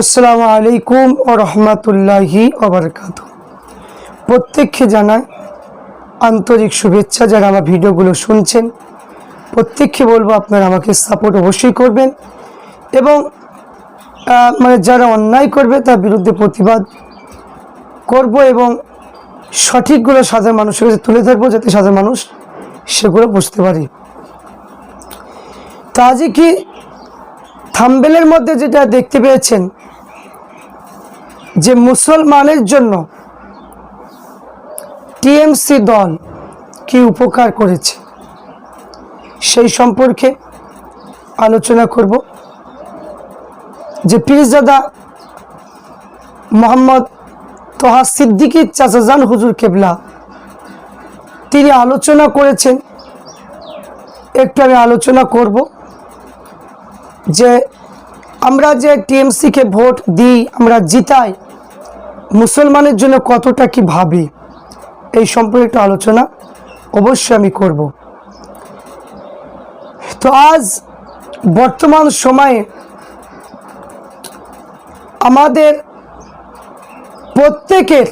আসসালামু আলাইকুম ও রহমতুল্লাহি ওবরকাত প্রত্যেককে জানাই আন্তরিক শুভেচ্ছা যারা আমার ভিডিওগুলো শুনছেন। প্রত্যেককে বলব আপনারা আমাকে সাপোর্ট অবশ্যই করবেন এবং মানে যারা অন্যায় করবে তার বিরুদ্ধে প্রতিবাদ করব এবং সঠিকগুলো সাধারণ মানুষের কাছে তুলে ধরবো যাতে সাধারণ মানুষ সেগুলো বুঝতে পারে। তা আজকে কি থাম্বেলের মধ্যে যেটা দেখতে পেয়েছেন যে মুসলমানের জন্য টিএমসি দল কি উপকার করেছে, সেই সম্পর্কে আলোচনা করব। যে পীরজাদা মোহাম্মদ তোহা সিদ্দিকী চাচাজান হুজুর কেবলা, তিনি আলোচনা করেছেন। একটু আমি আলোচনা করব যে আমরা যে টিএমসিকে ভোট দিই, আমরা জিতাই মুসলমানের জন্য কতটা কি ভাবি, এই সম্পর্কে একটু আলোচনা অবশ্যই আমি করব। তো আজ বর্তমান সময়ে আমাদের প্রত্যেকের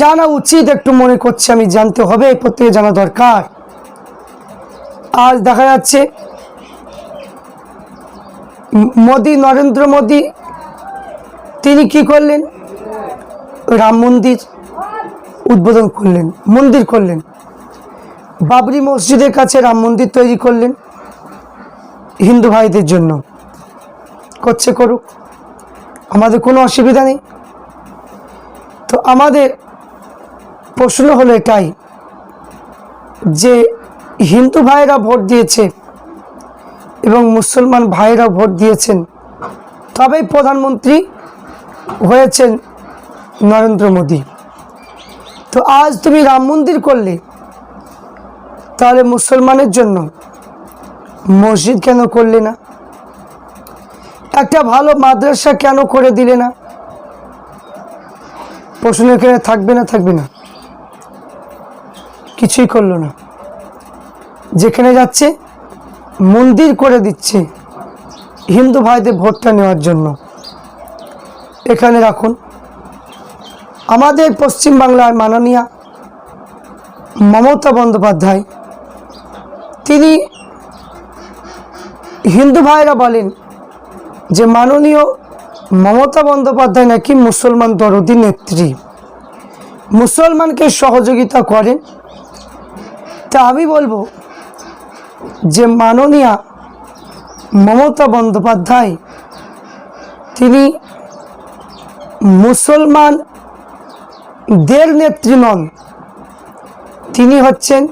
জানা উচিত, একটু মনে করছে আমি জানতে হবে প্রত্যেকে জানা দরকার। আজ দেখা যাচ্ছে, মোদি, নরেন্দ্র মোদি তিনি কি করলেন? রাম মন্দির উদ্বোধন করলেন, মন্দির করলেন। বাবরি মসজিদের কাছে রাম মন্দির তৈরি করলেন হিন্দু ভাইদের জন্য। করছে করুক, আমাদের কোনো অসুবিধা নেই। তো আমাদের প্রশ্ন হলো এটাই, যে হিন্দু ভাইয়েরা ভোট দিয়েছে এবং মুসলমান ভাইয়েরা ভোট দিয়েছেন, তবেই প্রধানমন্ত্রী হয়েছেন নরেন্দ্র মোদী। তো আজ তুমি রাম মন্দির করলে, তাহলে মুসলমানের জন্য মসজিদ কেন করলে না? একটা ভালো মাদ্রাসা কেন করে দিলে না? প্রশ্ন এখানে থাকবে না থাকবে না। কিছুই করল না। যেখানে যাচ্ছে, মন্দির করে দিচ্ছে হিন্দু ভাইদের ভোটটা নেওয়ার জন্য। এখানে রাখুন। আমাদের পশ্চিমবাংলার মাননীয়া মমতা বন্দ্যোপাধ্যায়, তিনি হিন্দু ভাইরা বলেন যে মাননীয় মমতা বন্দ্যোপাধ্যায় নাকি মুসলমান দরদি নেত্রী। মুসলমানকে সহযোগিতা করেন। তা আমি বলব যে মাননীয়া মমতা বন্দ্যোপাধ্যায়, তিনি মুসলমান দের নেত্রী নন। তিনি হচ্ছেন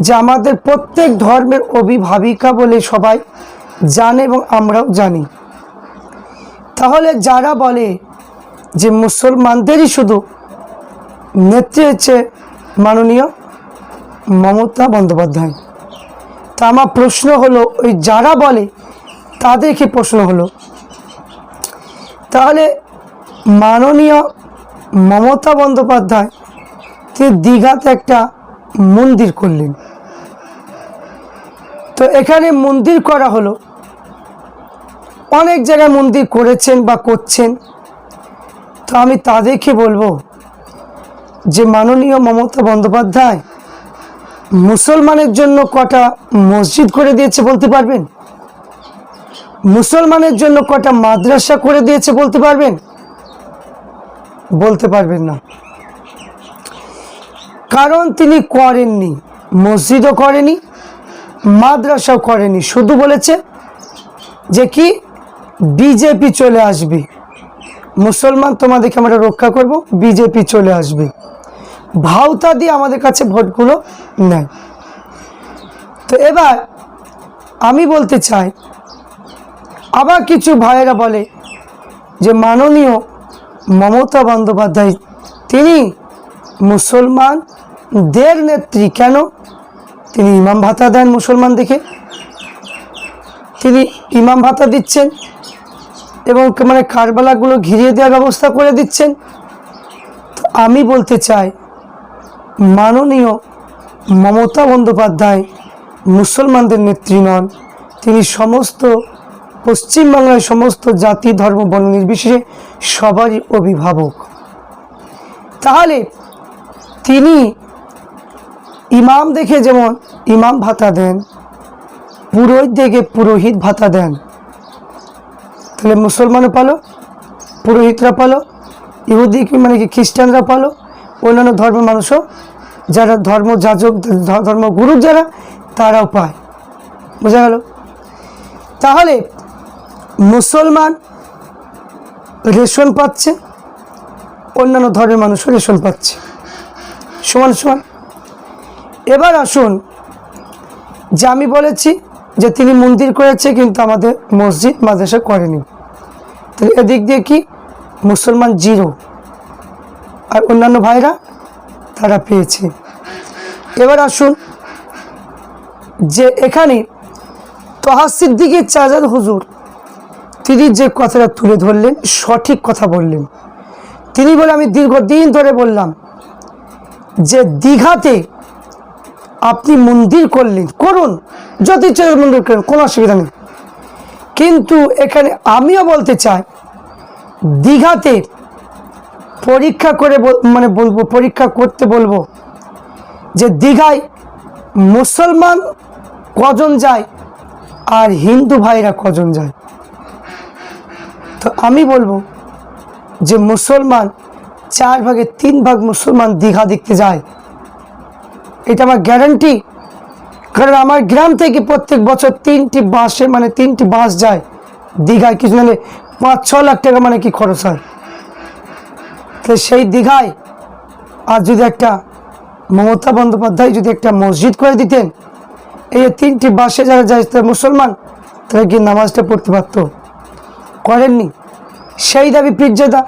যে আমাদের প্রত্যেক ধর্মের অভিভাবিকা বলে সবাই জানে এবং আমরাও জানি। তাহলে যারা বলে যে মুসলমানদেরই শুধু নেত্রী হচ্ছে মাননীয় মমতা বন্দ্যোপাধ্যায়, তা আমার প্রশ্ন হলো, ওই যারা বলে তাদেরকে প্রশ্ন হলো? তাহলে মাননীয় মমতা বন্দ্যোপাধ্যায় তিনি দীঘাতে একটা মন্দির করলেন। তো এখানে মন্দির করা হলো। অনেক জায়গায় মন্দির করেছেন বা করছেন। তো আমি তাদেরকে বলব যে মাননীয় মমতা বন্দ্যোপাধ্যায়, মুসলমানের জন্য কটা মসজিদ করে দিয়েছে বলতে পারবেন? মুসলমানের জন্য কটা মাদ্রাসা করে দিয়েছে বলতে পারবেন? বলতে পারবেন না। কারণ তিনি করেননি, মসজিদও করেনি, মাদ্রাসাও করেনি। শুধু বলেছে যে কি, বিজেপি চলে আসবে। মুসলমান তোমাদেরকে আমরা রক্ষা করব, বিজেপি চলে আসবে। ভাওতা দিয়ে আমাদের কাছে ভোটগুলো নেয়। তো এবার আমি বলতে চাই, আবার কিছু ভাইয়েরা বলে যে মাননীয় মমতা বন্দ্যোপাধ্যায়, তিনি মুসলমানদের নেত্রী কেন? তিনি ইমাম ভাতা দেন মুসলমান দেখে। তিনি ইমাম ভাতা দিচ্ছেন এবং মানে কারবালাগুলো ঘিরিয়ে দেওয়ার ব্যবস্থা করে দিচ্ছেন। আমি বলতে চাই, মাননীয় মমতা বন্দ্যোপাধ্যায় মুসলমানদের নেত্রী নন, তিনি সমস্ত পশ্চিমবাংলার সমস্ত জাতি, ধর্ম, বর্ণ নির্বিশেষে সবারই অভিভাবক। তাহলে তিনি ইমাম দেখে যেমন ইমাম ভাতা দেন, পুরোহিত দেখে পুরোহিত ভাতা দেন। তাহলে মুসলমানও পালো, পুরোহিতরা পালো, ইহুদি মানে কি খ্রিস্টানরা পালো, অন্যান্য ধর্মের মানুষও, যারা ধর্ম যাজক ধর্মগুরু যারা, তারাও পায়। বোঝা গেল? তাহলে মুসলমান রেশন পাচ্ছে, অন্যান্য ধর্মের মানুষও রেশন পাচ্ছে। সমান সমান। এবার আসুন, যে আমি বলেছি যে তিনি মন্দির করেছে, কিন্তু আমাদের মসজিদ মাদ্রাসা করেনি। তাহলে এদিক দিয়ে কি? মুসলমান জিরো। আর অন্যান্য ভাইরা তারা পেয়েছে। এবার আসুন, যে এখানে তহা সিদ্দিকি চাজাদ হুজুর তিনি যে কথাটা তুলে ধরলেন, সঠিক কথা বললেন। তিনি বলে, আমি দীর্ঘদিন ধরে বললাম যে দীঘাতে আপনি মন্দির করলেন, করুন যত ইচ্ছে মন্দির করেন, কোনো অসুবিধা নেই। কিন্তু এখানে আমিও বলতে চাই, দীঘাতে পরীক্ষা করে মানে বলব, পরীক্ষা করতে বলব যে দীঘায় মুসলমান কজন যায় আর হিন্দু ভাইরা কজন যায়? তো আমি বলব যে মুসলমান চার ভাগে তিন ভাগ মুসলমান দীঘা দেখতে যায়। এটা আমার গ্যারান্টি কারণ আমার গ্রাম থেকে প্রত্যেক বছর তিনটি বাসে মানে তিনটি বাস যায়। দীঘায় কিছু মানে পাঁচ, ছ লাখ টাকা মানে কি খরচ হয়? তো সেই দীঘায় আর যদি একটা মমতা বন্দ্যোপাধ্যায় যদি একটা মসজিদ করে দিতেন, এই তিনটি বাসে যারা যায় মুসলমান, তারা কি নামাজটা পড়তে পারতো। করেননি। সেই দাবি পিজ্জাদা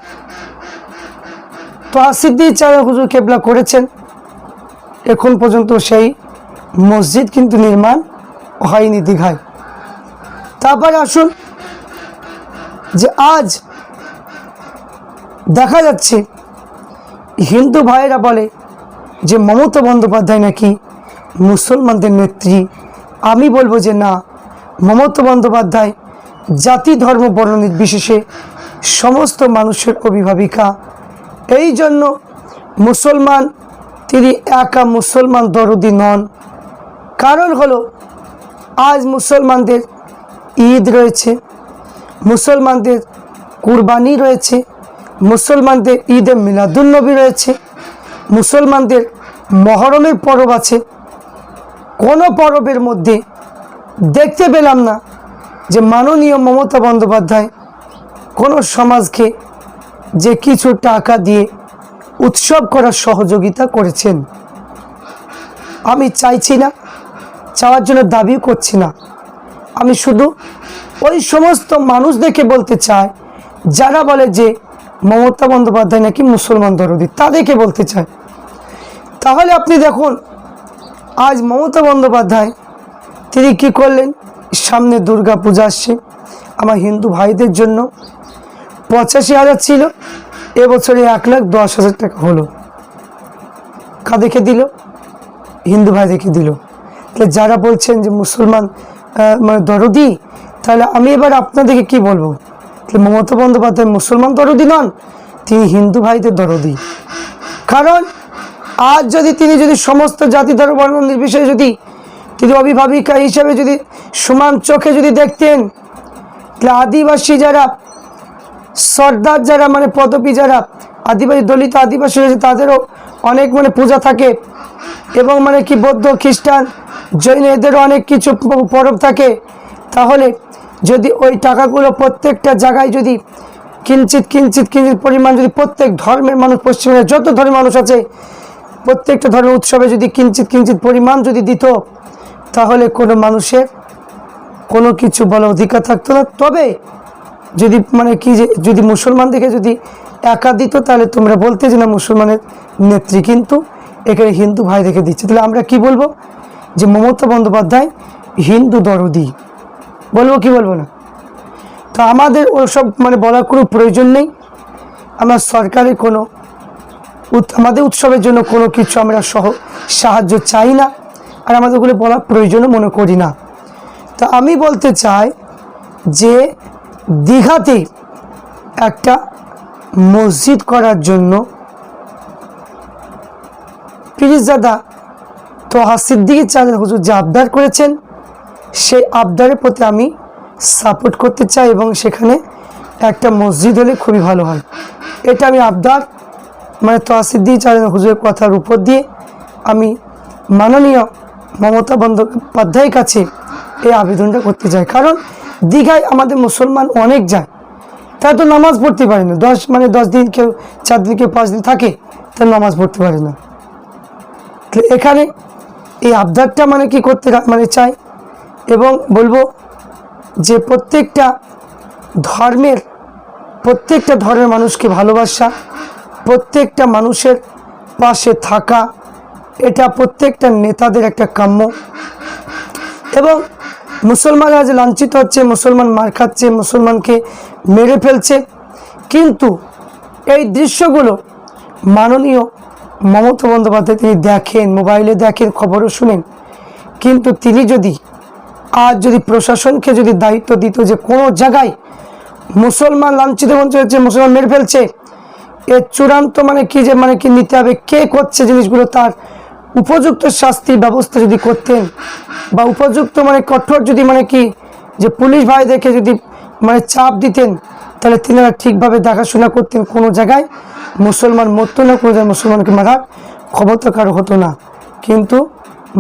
তো আসিদ্দি চাঁদা হুজুর কেবলা করেছেন। এখন পর্যন্ত সেই মসজিদ কিন্তু নির্মাণ হয়নি দীঘায়। তারপরে আসুন যে আজ দেখা যাচ্ছে হিন্দু ভাইয়েরা বলে যে মমতা বন্দ্যোপাধ্যায় নাকি মুসলমানদের নেত্রী। আমি বলব যে না, মমতা বন্দ্যোপাধ্যায় জাতি, ধর্ম, বর্ণ নির্বিশেষে সমস্ত মানুষের অভিভাবিকা। এই জন্য মুসলমান, তিনি একা মুসলমান দরদি নন। কারণ হলো, আজ মুসলমানদের ঈদ রয়েছে, মুসলমানদের কুরবানি রয়েছে, মুসলমানদের ঈদে মিলাদুন্নবী রয়েছে, মুসলমানদের মহরমের পরব আছে। কোনো পরবের মধ্যে দেখতে পেলাম না যে মাননীয় মমতা বন্দ্যোপাধ্যায় কোনো সমাজকে যে কিছু টাকা দিয়ে উৎসব করার সহযোগিতা করেছেন, আমি চাইছি না, চাওয়ার জন্য দাবিও করছি না। আমি শুধু ওই সমস্ত মানুষদেরকে বলতে চাই, যারা বলে যে মমতা বন্দ্যোপাধ্যায় নাকি মুসলমান দরদি, তাদেরকে বলতে চাই। তাহলে আপনি দেখুন, আজ মমতা বন্দ্যোপাধ্যায় তিনি কী করলেন? সামনে দুর্গা পূজা আসছে। আমার হিন্দু ভাইদের জন্য পঁচাশি হাজার ছিল। এবছরে এক লাখ দশ হাজার টাকা হলো। কাদেরকে দিল? হিন্দু ভাইদেরকে দিল। তাহলে যারা বলছেন যে মুসলমান মানে দরদি, তাহলে আমি এবার আপনাদেরকে কি বলব? তাহলে মমতা বন্দ্যোপাধ্যায় মুসলমান দরদি নন, তিনি হিন্দু ভাইদের দরদি। কারণ আজ যদি তিনি যদি সমস্ত জাতি ধর্ম নির্বিশেষে যদি তিনি অভিভাবিকা হিসেবে যদি সমান চোখে যদি দেখতেন, তাহলে আদিবাসী যারা, সর্দার যারা মানে পদবী যারা, আদিবাসী দলিত আদিবাসী রয়েছে, তাদেরও অনেক মানে পূজা থাকে। এবং মানে কি বৌদ্ধ, খ্রিস্টান, জৈন, এদেরও অনেক কিছু পরব থাকে। তাহলে যদি ওই টাকাগুলো প্রত্যেকটা জায়গায় যদি কিঞ্চিত কিঞ্চিত কিঞ্চিত পরিমাণ যদি প্রত্যেক ধর্মের মানুষ, পশ্চিমবঙ্গের যত ধর্মের মানুষ আছে, প্রত্যেকটা ধর্মের উৎসবে যদি কিঞ্চিত কিঞ্চিত পরিমাণ যদি দিত তাহলে কোনো মানুষের কোনো কিছু বলার অধিকার থাকতো না। তবে যদি মানে কি যে, যদি মুসলমান দেখে যদি একা দিত, তাহলে তোমরা বলতে যে না, মুসলমানের নেত্রী কিন্তু এখানে হিন্দু ভাইদেরকে দিচ্ছে। তাহলে আমরা কি বলব? যে মমতা বন্দ্যোপাধ্যায় হিন্দু দরদি। বলব কি বলব না? তো আমাদের ওসব মানে বলার কোনো প্রয়োজন নেই। আমরা সরকারের কোনো আমাদের উৎসবের জন্য কোনো কিছু আমরা সহ সাহায্য চাই না। আর আমাদের ওগুলো বলার প্রয়োজনও মনে করি না। তা আমি বলতে চাই যে দীঘাতে একটা মসজিদ করার জন্য পিরিজাদা তোহা সিদ্দিকি চাঁদের হুজুর যে আবদার করেছেন, সেই আবদারের প্রতি আমি সাপোর্ট করতে চাই এবং সেখানে একটা মসজিদ হলে খুবই ভালো হয়। এটা আমি আবদার মানে তোহা সিদ্দিকি চাঁদের হুজুরের কথার উপর দিয়ে আমি মাননীয় মমতা বন্দ্যোপাধ্যায়ের কাছে এই আবেদনটা করতে চাই কারণ দীঘায় আমাদের মুসলমান অনেক যায়, তারা তো নামাজ পড়তে পারে না। দশ মানে দশ দিন কেউ, চার দিন কেউ, পাঁচ দিন থাকে, তারা নামাজ পড়তে পারে না। এখানে এই আবদারটা মানে কি করতে মানে চাই এবং বলব যে প্রত্যেকটা ধর্মের প্রত্যেকটা ধর্মের মানুষকে ভালোবাসা, প্রত্যেকটা মানুষের পাশে থাকা এটা প্রত্যেকটা নেতাদের একটা কাম্য। এবং মুসলমানরা আজ লাঞ্ছিত হচ্ছে, মুসলমান মার খাচ্ছে, মুসলমানকে মেরে ফেলছে, কিন্তু এই দৃশ্যগুলো মাননীয় মমতা বন্দ্যোপাধ্যায় তিনি দেখেন, মোবাইলে দেখেন, খবরও শুনেন। কিন্তু তিনি যদি, আজ যদি প্রশাসনকে যদি দায়িত্ব দিত যে কোনো জায়গায় মুসলমান লাঞ্ছিত বঞ্চিত হচ্ছে, মুসলমান মেরে ফেলছে, এর চূড়ান্ত মানে কি যে মানে কি নিতে হবে, কে করছে জিনিসগুলো তার উপযুক্ত শাস্তির ব্যবস্থা যদি করতেন, বা উপযুক্ত মানে কঠোর যদি মানে কি, যে পুলিশ ভাইদেরকে যদি মানে চাপ দিতেন, তাহলে তিনারা ঠিকভাবে দেখাশোনা করতেন কোনো জায়গায়। মুসলমান মরতো না, কোনো জায়গায় মুসলমানকে মারার ক্ষমতা কারও হতো না। কিন্তু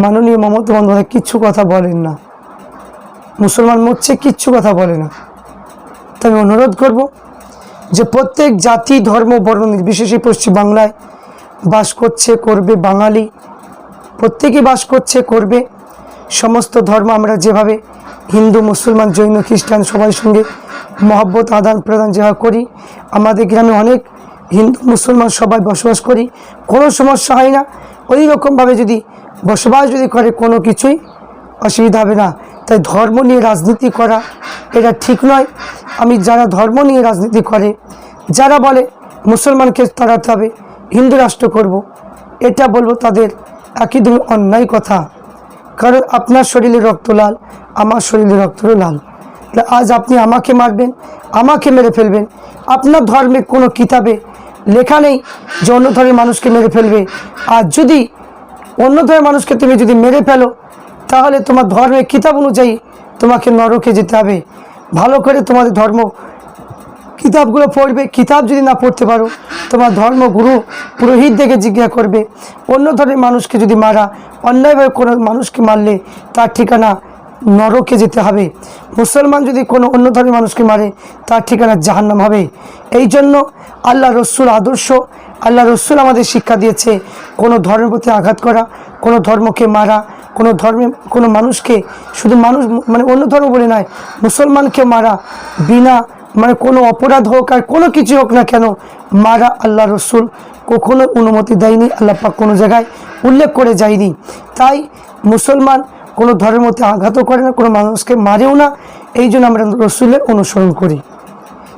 মাননীয় মমতা বন্দ্যোপাধ্যায় কিচ্ছু কথা বলেন না। মুসলমান মরছে, কিচ্ছু কথা বলে না। তাই আমি অনুরোধ করব যে প্রত্যেক জাতি, ধর্ম, বর্ণ নির্বিশেষে পশ্চিমবাংলায় বাস করছে, করবে বাঙালি। প্রত্যেকেই বাস করছে, করবে। সমস্ত ধর্ম আমরা যেভাবে হিন্দু, মুসলমান, জৈন, খ্রিস্টান সবার সঙ্গে মহব্বত, আদান প্রদান যেভাবে করি, আমাদের গ্রামে অনেক হিন্দু, মুসলমান সবাই বসবাস করি, কোনো সমস্যা হয় না। ওই রকমভাবে যদি বসবাস যদি করে কোনো কিছুই, অসুবিধা হবে না। তাই ধর্ম নিয়ে রাজনীতি করা, এটা ঠিক নয়। আমি যারা ধর্ম নিয়ে রাজনীতি করে, যারা বলে মুসলমানকে তাড়াতে হবে, হিন্দু রাষ্ট্র করব। এটা বলব তাদের একদম অন্যায় কথা। কারণ আপনার শরীরে রক্ত লাল, আমার শরীরে রক্তও লাল। আজ আপনি আমাকে মারবেন, আমাকে মেরে ফেলবেন। আপনার ধর্মে কোনো কিতাবে লেখা নেই যে অন্য ধর্মের মানুষকে মেরে ফেলবে। আর যদি অন্য ধর্মের মানুষকে তুমি যদি মেরে ফেলো, তাহলে তোমার ধর্মের কিতাব অনুযায়ী তোমাকে নরকে যেতে হবে। ভালো করে তোমাদের ধর্ম কিতাবগুলো পড়বে, কিতাব যদি না পড়তে পারো, তোমার ধর্মগুরু পুরোহিত দেখে জিজ্ঞাসা করবে। অন্য ধর্মের মানুষকে যদি মারা, অন্যায়ভাবে কোনো মানুষকে মারলে তার ঠিকানা নরকে যেতে হবে। মুসলমান যদি কোনো অন্য ধর্মের মানুষকে মারে, তার ঠিকানা জাহান্নাম হবে। এই জন্য আল্লাহ রসুল আদর্শ, আল্লাহ রসুল আমাদের শিক্ষা দিয়েছে, কোনো ধর্মের প্রতি আঘাত করা, কোনো ধর্মকে মারা, কোনো ধর্মে, কোনো মানুষকে, শুধু মানুষ মানে অন্য ধর্ম বলে নয়, মুসলমানকে মারা বিনা মানে কোনো অপরাধ হোক আর কোনো কিছু হোক না কেন, মারা আল্লাহ রসুল কখনো অনুমতি দেয়নি, আল্লাহ পাক কোনো জায়গায় উল্লেখ করে যায়নি। তাই মুসলমান কোনো ধর্মের মধ্যে আঘাতও করে না, কোনো মানুষকে মারেও না। এই জন্য আমরা রসুলের অনুসরণ করি।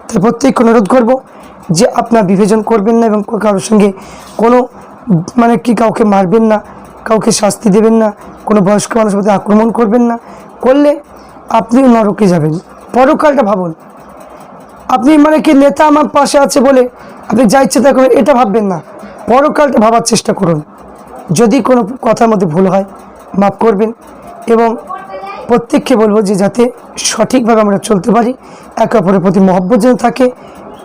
তাই প্রত্যেককে অনুরোধ করব যে আপনার বিভাজন করবেন না এবং কারোর সঙ্গে কোনো মানে কি কাউকে মারবেন না, কাউকে শাস্তি দেবেন না, কোনো বয়স্ক মানুষের প্রতি আক্রমণ করবেন না। করলে আপনিও নরকে যাবেন। পরকালটা ভাবুন আপনি মানে কি নেতা আমার পাশে আছে বলে আপনি যা ইচ্ছে তা এটা ভাববেন না। পরকালটা ভাবার চেষ্টা করুন। যদি কোনো কথার মধ্যে ভুল হয়, মাফ করবেন এবং প্রত্যেককে বলব যে যাতে সঠিকভাবে আমরা চলতে পারি, একে অপরের প্রতি মহব্বত যেন থাকে,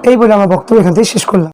এই বলে আমার বক্তব্য এখান থেকে শেষ করলাম।